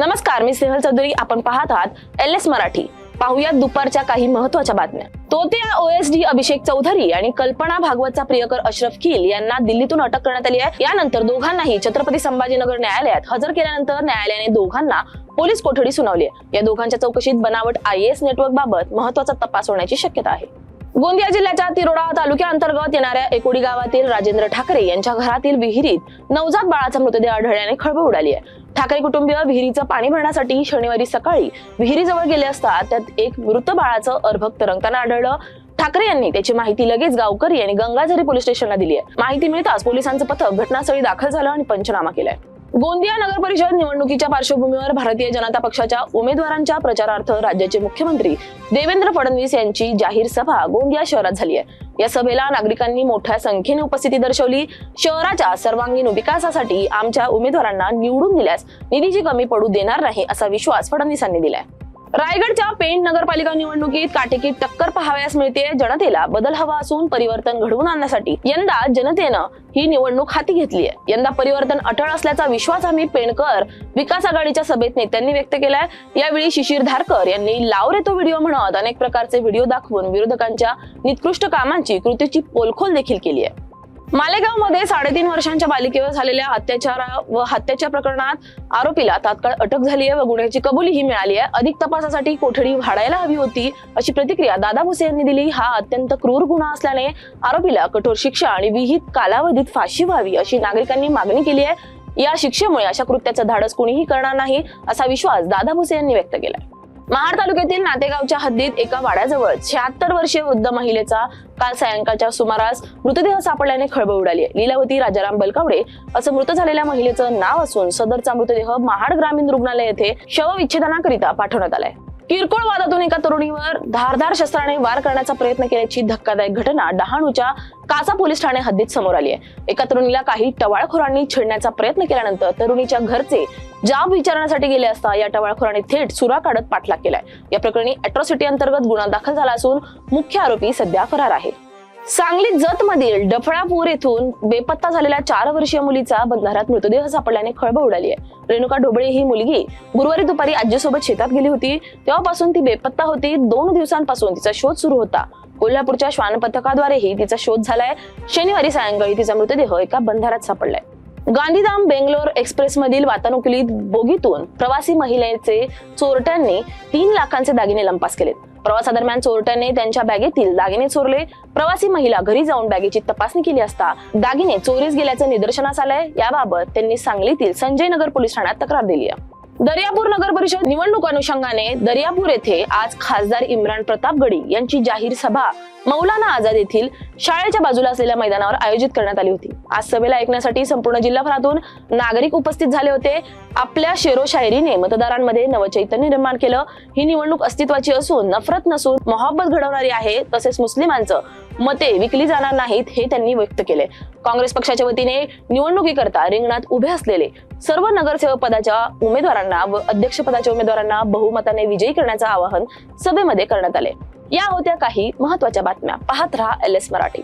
नमस्कार मी स्नेहल चौधरी. आपण पाहत आहात एल एस मराठी. पाहुयात दुपारच्या काही महत्त्वाच्या बातम्या. तोत्या ओएसडी अभिषेक चौधरी आणि कल्पना भागवतचा प्रियकर अशरफ खिल यांना दिल्लीतून अटक करण्यात आली आहे. यानंतर दोघांनाही छत्रपती संभाजीनगर न्यायालयात हजर केल्यानंतर न्यायालयाने दोघांना पोलीस कोठडी सुनावली आहे. या दोघांच्या चौकशीत बनावट आय एस नेटवर्क बाबत महत्त्वाचा तपास होण्याची शक्यता आहे. गोंदिया जिल्ह्याच्या तिरोडा तालुक्याअंतर्गत येणाऱ्या एकोडी गावातील राजेंद्र ठाकरे यांच्या घरातील विहिरीत नवजात बाळाचा मृतदेह आढळल्याने खळबळ उडाली आहे. ठाकरे कुटुंबीय विहिरीचं पाणी भरण्यासाठी शनिवारी सकाळी विहिरीजवळ गेले असता त्यात एक मृत बाळाचं अर्भक तरंगताना आढळलं. ठाकरे यांनी त्याची माहिती लगेच गावकरी आणि गंगाझरी पोलीस स्टेशनला दिली आहे. माहिती मिळताच पोलिसांचं पथक घटनास्थळी दाखल झालं आणि पंचनामा केलाय. गोंदिया नगर परिषद निवडणुकीच्या पार्श्वभूमीवर भारतीय जनता पक्षाच्या उमेदवारांच्या प्रचारार्थ राज्याचे मुख्यमंत्री देवेंद्र फडणवीस यांची जाहीर सभा गोंदिया शहरात झाली आहे. या सभेला नागरिकांनी मोठ्या संख्येने उपस्थिती दर्शवली. शहराच्या सर्वांगीण विकासासाठी आमच्या उमेदवारांना निवडून दिल्यास निधीची कमी पडू देणार नाही असा विश्वास फडणवीसांनी दिलाय. रायगडच्या पेण नगरपालिका निवडणुकीत काटेकी टक्कर पाहावयास मिळते जनतेला बदल हवा असून परिवर्तन घडवून आणण्यासाठी यंदा जनतेनं ही निवडणूक हाती घेतली आहे यंदा परिवर्तन अटळ असल्याचा विश्वास आम्ही पेणकर विकास आघाडीच्या सभेत नेत्यांनी व्यक्त केलाय. यावेळी शिशिर धारकर यांनी लाव रे तो व्हिडिओ म्हणत अनेक प्रकारचे व्हिडिओ दाखवून विरोधकांच्या निकृष्ट कामांची कृतीची पोलखोल देखील केली आहे मालेगावमध्ये साडेतीन वर्षांच्या बालिकेवर झालेल्या अत्याचार व हत्याच्या प्रकरणात आरोपीला तात्काळ अटक झाली आहे व गुन्ह्याची कबुलीही मिळाली आहे. अधिक तपासासाठी कोठडी वाढायला हवी होती अशी प्रतिक्रिया दादा भुसे यांनी दिली. हा अत्यंत क्रूर गुन्हा असल्याने आरोपीला कठोर शिक्षा आणि विहित कालावधीत फाशी व्हावी अशी नागरिकांनी मागणी केली आहे. या शिक्षेमुळे अशा कृत्याचं धाडस कोणीही करणार नाही असा विश्वास दादा भुसे यांनी व्यक्त केलाय. महाड तालुक्यातील नातेगावच्या हद्दीत एका वाड्याजवळ शहात्तर वर्षीय वृद्ध महिलेचा काल सायंकाळच्या सुमारास मृतदेह सापडल्याने खळबळ उडाली लीलावती राजाराम बलकावडे असं मृत झालेल्या महिलेचं नाव असून सदरचा मृतदेह महाड ग्रामीण रुग्णालय येथे शवविच्छेदनाकरिता पाठवण्यात आलाय. किरकोळ वादातून एका तरुणीवर धारधार शस्त्राने वार करण्याचा प्रयत्न केल्याची धक्कादायक घटना डहाणूच्या कासा पोलीस ठाणे हद्दीत समोर आली आहे. एका तरुणीला काही टवाळखोरांनी छेडण्याचा प्रयत्न केल्यानंतर तरुणीच्या घरचे जाब विचारण्यासाठी गेले असता या टवाळखोरांनी थेट सुरा काढत पाठलाग केलाय. या प्रकरणी अॅट्रॉसिटी अंतर्गत गुन्हा दाखल झाला असून मुख्य आरोपी सध्या फरार आहे. सांगली जत मधील डफळापूर येथून बेपत्ता झालेल्या चार वर्षीय मुलीचा बंधाऱ्यात मृतदेह सापडल्याने खळबळ उडाली आहे. रेणुका ढोबळे ही मुलगी गुरुवारी दुपारी आजीसोबत शेतात गेली होती. तेव्हापासून ती बेपत्ता होती. दोन दिवसांपासून तिचा शोध सुरू होता. कोल्हापूरच्या श्वान पथकाद्वारेही तिचा शोध झालाय. शनिवारी सायंकाळी तिचा मृतदेह एका बंधाऱ्यात सापडलाय. गांधीधाम बेंगलोर एक्सप्रेस मधील वातानुकूलित बोगीतून प्रवासी महिलेचे चोरट्यांनी तीन लाखांचे दागिने लंपास केलेत. प्रवासादरम्यान चोरट्याने त्यांच्या बॅगेतील दागिने चोरले. प्रवासी महिला घरी जाऊन बॅगेची तपासणी केली असता दागिने चोरीस गेल्याचं निदर्शनास आलंय. याबाबत त्यांनी सांगलीतील संजय नगर पोलीस ठाण्यात तक्रार दिली आहे. दर्यापूर नगर परिषद निवडणूक अनुषंगाने दर्यापूर येथे आज खासदार इम्रान प्रताप गडी यांची जाहीर सभा मौलाना आझाद येथील शाळेच्या बाजूला असलेल्या मैदानावर आयोजित करण्यात आली होती. आज सभेला ऐकण्यासाठी संपूर्ण जिल्हाभरातून नागरिक उपस्थित झाले होते. आपल्या शेरोशायरीने मतदारांमध्ये नवचैतन्य निर्माण केलं. ही निवडणूक अस्तित्वाची असून नफरत नसून मोहब्बत घडवणारी आहे तसेच मुस्लिमांचं मते विकली जाणार नाहीत हे त्यांनी व्यक्त केले. काँग्रेस पक्षाच्या वतीने निवडणुकीकरता रिंगणात उभे असलेले सर्व नगरसेवक पदाच्या उमेदवारांना व अध्यक्षपदाच्या उमेदवारांना बहुमताने विजयी करण्याचं आवाहन सभेमध्ये करण्यात आले. या होत्या काही महत्त्वाच्या बातम्या. पाहत रहा एल एस मराठी.